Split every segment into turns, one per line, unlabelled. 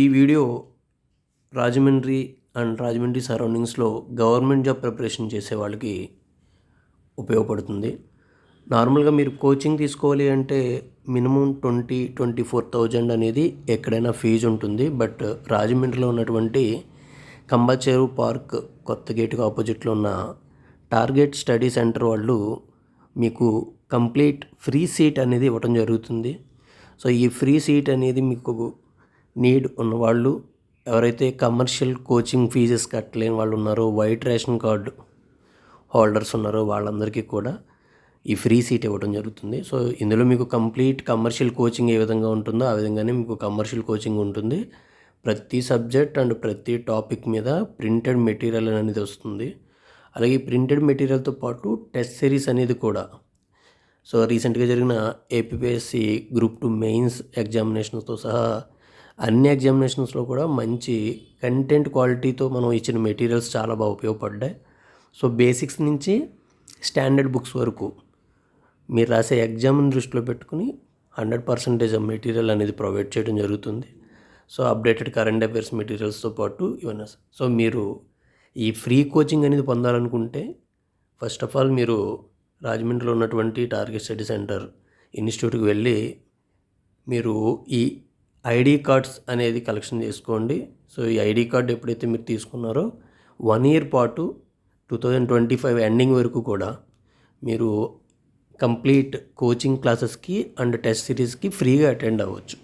ఈ video Rajahmundry and Rajahmundry సరౌండింగ్స్లో government job preparation చేసే వాళ్ళకి ఉపయోగపడుతుంది. నార్మల్గా మీరు కోచింగ్ తీసుకోవాలి అంటే minimum twenty twenty four thousand అనేది ఎక్కడైనా ఫీజు ఉంటుంది. బట్ రాజమండ్రిలో ఉన్నటువంటి కంబాచేరు పార్క్ కొత్త గేటుకు ఆపోజిట్లో ఉన్న టార్గెట్ స్టడీ సెంటర్ వాళ్ళు మీకు కంప్లీట్ ఫ్రీ సీట్ అనేది ఇవ్వడం జరుగుతుంది. సో ఈ ఫ్రీ సీట్ అనేది మీకు నీడ్ ఉన్నవాళ్ళు ఎవరైతే కమర్షియల్ కోచింగ్ ఫీజెస్ కట్టలేని వాళ్ళు ఉన్నారో వైట్ రేషన్ కార్డు హోల్డర్స్ ఉన్నారో వాళ్ళందరికీ కూడా ఈ ఫ్రీ సీట్ ఇవ్వడం జరుగుతుంది. సో ఇందులో మీకు కంప్లీట్ కమర్షియల్ కోచింగ్ ఏ విధంగా ఉంటుందో ఆ విధంగానే మీకు కమర్షియల్ కోచింగ్ ఉంటుంది. ప్రతి సబ్జెక్ట్ అండ్ ప్రతి టాపిక్ మీద ప్రింటెడ్ మెటీరియల్ అనేది వస్తుంది. అలాగే ప్రింటెడ్ మెటీరియల్తో పాటు టెస్ట్ సిరీస్ అనేది కూడా. సో రీసెంట్గా జరిగిన ఏపీఎస్సి గ్రూప్ టూ మెయిన్స్ ఎగ్జామినేషన్స్తో సహా అన్ని ఎగ్జామినేషన్స్లో కూడా మంచి కంటెంట్ క్వాలిటీతో మనం ఇచ్చిన మెటీరియల్స్ చాలా బాగా ఉపయోగపడ్డాయి. సో బేసిక్స్ నుంచి స్టాండర్డ్ బుక్స్ వరకు మీరు రాసే ఎగ్జామ్ని దృష్టిలో పెట్టుకుని హండ్రెడ్ పర్సెంటేజ్ ఆఫ్ మెటీరియల్ అనేది ప్రొవైడ్ చేయడం జరుగుతుంది. సో అప్డేటెడ్ కరెంట్ అఫైర్స్ మెటీరియల్స్తో పాటు ఇవన్నీ. సో మీరు ఈ ఫ్రీ కోచింగ్ అనేది పొందాలనుకుంటే ఫస్ట్ ఆఫ్ ఆల్ మీరు రాజమండ్రిలో ఉన్నటువంటి టార్గెట్ స్టడీ సెంటర్ ఇన్స్టిట్యూట్కి వెళ్ళి మీరు ఈ ఐడి కార్డ్స్ అనేది కలెక్షన్ చేసుకోండి. సో ఈ ఐడి కార్డ్ ఎప్పుడైతే మీరు తీసుకున్నారో వన్ ఇయర్ పాటు two thousand twenty five ending వరకు కూడా మీరు కంప్లీట్ కోచింగ్ క్లాసెస్కి అండ్ టెస్ట్ సిరీస్కి ఫ్రీగా అటెండ్ అవ్వచ్చు.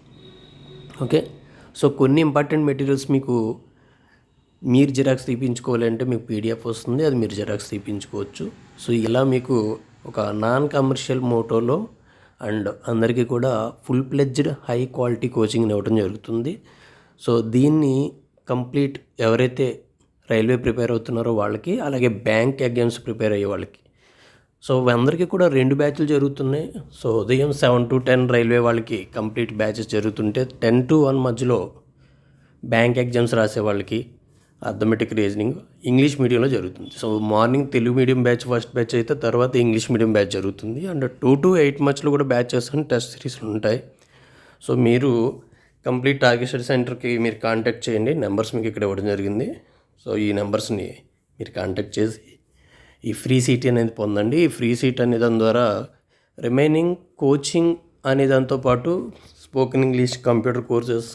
ఓకే? సో కొన్ని ఇంపార్టెంట్ మెటీరియల్స్ మీకు మీరు జిరాక్స్ తీపించుకోవాలంటే మీకు పీడిఎఫ్ వస్తుంది. అది మీరు జిరాక్స్ తీపించుకోవచ్చు. సో ఇలా మీకు ఒక నాన్ కమర్షియల్ మోటోలో అండ్ అందరికీ కూడా full pledged high quality coaching ఇవ్వడం జరుగుతుంది. సో దీన్ని కంప్లీట్ ఎవరైతే రైల్వే ప్రిపేర్ అవుతున్నారో వాళ్ళకి అలాగే బ్యాంక్ ఎగ్జామ్స్ ప్రిపేర్ అయ్యే వాళ్ళకి. సో అందరికీ కూడా రెండు బ్యాచ్లు జరుగుతున్నాయి. సో ఉదయం సెవెన్ టు టెన్ రైల్వే వాళ్ళకి కంప్లీట్ బ్యాచెస్ జరుగుతుంటే టెన్ టు వన్ మధ్యలో బ్యాంక్ ఎగ్జామ్స్ రాసే వాళ్ళకి అథమెటిక్ రీజనింగ్ ఇంగ్లీష్ మీడియంలో జరుగుతుంది. So morning Telugu medium batch first batch అయితే తర్వాత ఇంగ్లీష్ మీడియం బ్యాచ్ జరుగుతుంది. అండ్ టూ టు ఎయిట్ మంత్స్లో కూడా బ్యాచెస్ అండ్ టెస్ట్ సిరీస్లు ఉంటాయి. సో మీరు కంప్లీట్ టార్గెట్ స్టడీ సెంటర్కి మీరు కాంటాక్ట్ చేయండి. నెంబర్స్ మీకు ఇక్కడ ఇవ్వడం జరిగింది. సో ఈ నెంబర్స్ని మీరు కాంటాక్ట్ చేసి ఈ ఫ్రీ సీట్ అనేది పొందండి. ఈ ఫ్రీ సీట్ అనే దాని ద్వారా రిమైనింగ్ కోచింగ్ అనే దాంతో పాటు స్పోకెన్ ఇంగ్లీష్ కంప్యూటర్ కోర్సెస్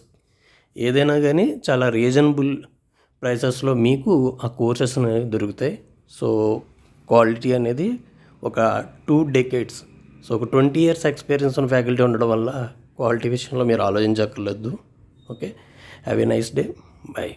ఏదైనా కానీ చాలా రీజనబుల్ ప్రైసెస్లో మీకు ఆ కోర్సెస్ అనేవి దొరుకుతాయి. సో క్వాలిటీ అనేది ఒక టూ డెకేట్స్ సో ఒక ట్వంటీ ఇయర్స్ ఎక్స్పీరియన్స్ ఉన్న ఫ్యాకల్టీ ఉండడం వల్ల క్వాలిటీ విషయంలో మీరు ఆలోచించక్కర్లేదు. Okay? Have a nice day. Bye